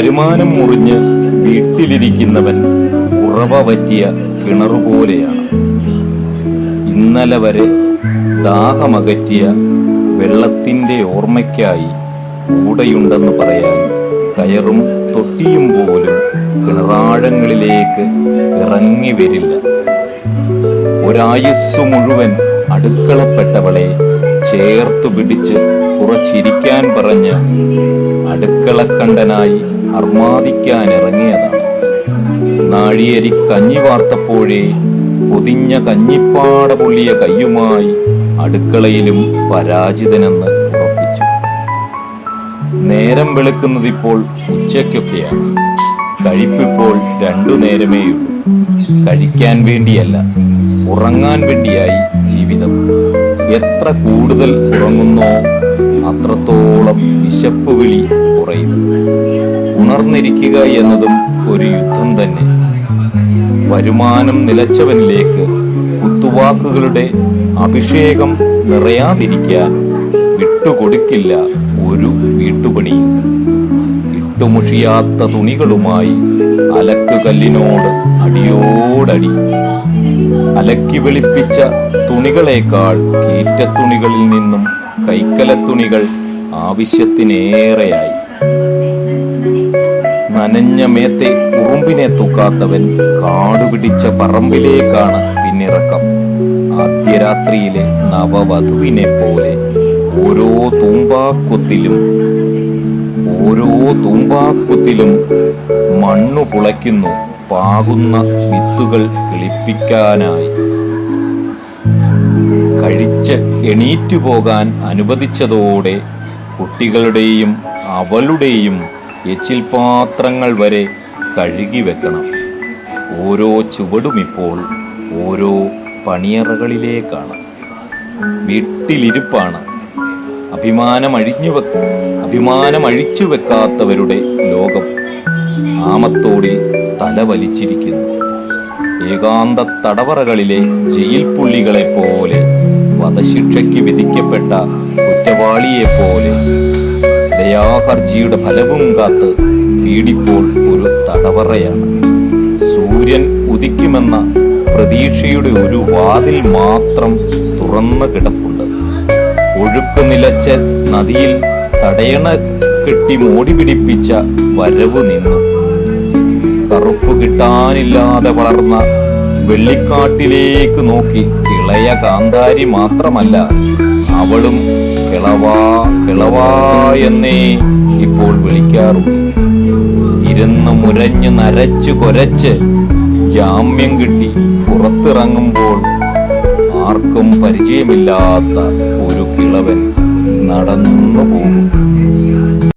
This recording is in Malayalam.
വരുമാനം മുറിഞ്ഞ് വീട്ടിലിരിക്കുന്നവൻ ഉറവ പറ്റിയ കിണറുപോലെയാണ്. ഇന്നലെ വരെ ദാഹമകറ്റിയ വെള്ളത്തിന്റെ ഓർമ്മയ്ക്കായി കൂടെയുണ്ടെന്ന് പറയാൻ കയറും തൊട്ടിയും പോലും കിണറാഴങ്ങളിലേക്ക് ഇറങ്ങി വരില്ല ഒരായുസ്സു മുഴുവൻ അടുക്കളപ്പെട്ടവളെ ചേർത്തു പിടിച്ച് കുറച്ചിരിക്കാൻ പറഞ്ഞ് അടുക്കളക്കണ്ടനായി അർമാദിക്കാൻ ഇറങ്ങിയതാണ് നാഴിയരി കഞ്ഞി വാർത്തപ്പോഴേ പൊതിഞ്ഞ കഞ്ഞിപ്പാട പൊള്ളിയ കയ്യുമായി അടുക്കളയിലും പരാജിതനെന്ന് ഉറപ്പിച്ചു. നേരം വെളുക്കുന്നതിപ്പോൾ ഉച്ചയ്ക്കൊക്കെയാണ്. കഴിപ്പിപ്പോൾ രണ്ടു നേരമേയുള്ളൂ. കഴിക്കാൻ വേണ്ടിയല്ല ഉറങ്ങാൻ വേണ്ടിയായി ജീവിതം. എത്ര കൂടുതൽ ഉറങ്ങുന്നോ അത്രത്തോളം വിശപ്പ് വിളി കുറയും. ഉണർന്നിരിക്കുക എന്നതും ഒരു യുദ്ധം തന്നെ. വരുമാനം നിലച്ചവനിലേക്ക് കുത്തുവാക്കുകളുടെ അഭിഷേകം നിറയാതിരിക്കാൻ വിട്ടുകൊടുക്കില്ല ഒരു വീട്ടുപണിയും ഇട്ടുമുഷിയാത്ത തുണികളുമായി അലക്കുകല്ലിനോട് അടിയോടടി. അലക്കി വെളിപ്പിച്ച തുണികളേക്കാൾ കീറ്റത്തുണികളിൽ നിന്നും കൈക്കലത്തുണികൾ ആവശ്യത്തിനേറെയായി. നനഞ്ഞ മേത്തെ ഉറുമ്പിനെ തൂക്കാത്തവൻ കാടുപിടിച്ച പറമ്പിലേക്കാണ് പിന്നിറക്കം. ആദ്യരാത്രിയിലെ നവവധുവിനെ പോലെ ഓരോ തൂമ്പാക്കുത്തിലും ഓരോ തൂമ്പാക്കുത്തിലും മണ്ണു പുളയ്ക്കുന്നു. പാകുന്ന വിത്തുകൾ കിളിപ്പിക്കാനായി. കഴിച്ച് എണീറ്റു പോകാൻ അനുവദിച്ചതോടെ കുട്ടികളുടെയും അവളുടെയും എച്ചിൽ പാത്രങ്ങൾ വരെ കഴുകി വെക്കണം. ഓരോ ചുവടും ഇപ്പോൾ ഓരോ പണിയറകളിലേക്കാണ്. വീട്ടിലിരിപ്പാണ്. അഭിമാനം അഴിഞ്ഞു അഭിമാനമഴിച്ചു വെക്കാത്തവരുടെ ലോകം ആമത്തോടിൽ തലവലിച്ചിരിക്കുന്നു. ഏകാന്ത തടവറകളിലെ ജയിൽ പുള്ളികളെ പോലെ വധശിക്ഷയ്ക്ക് വിധിക്കപ്പെട്ട കുറ്റവാളിയെ പോലെ ദയാഹർജിയുടെ ഫലവും കാത്ത് വീടിപ്പോൾ ഒരു തടവറയാണ്. സൂര്യൻ ഉദിക്കുമെന്ന പ്രതീക്ഷയുടെ ഒരു വാതിൽ മാത്രം തുറന്നു കിടപ്പുണ്ട് ഒഴുക്ക് നിലച്ച നദിയിൽ തടയണ കെട്ടി മോടി പിടിപ്പിച്ച വരവ് നിന്നു. കറുപ്പ് കിട്ടാനില്ലാതെ വളർന്ന വെള്ളിക്കാട്ടിലേക്ക് നോക്കി ഇളയ കാന്താരി മാത്രമല്ല അവളും കിളവാ കിളവാ എന്നേ ഇപ്പോൾ വിളിക്കാറു ഇരുന്ന് മുരഞ്ഞ് നരച്ച് കൊരച്ച് ജാമ്യം കിട്ടി പുറത്തിറങ്ങുമ്പോൾ ആർക്കും പരിചയമില്ലാത്ത കിളവൻ നടന്നു പോകും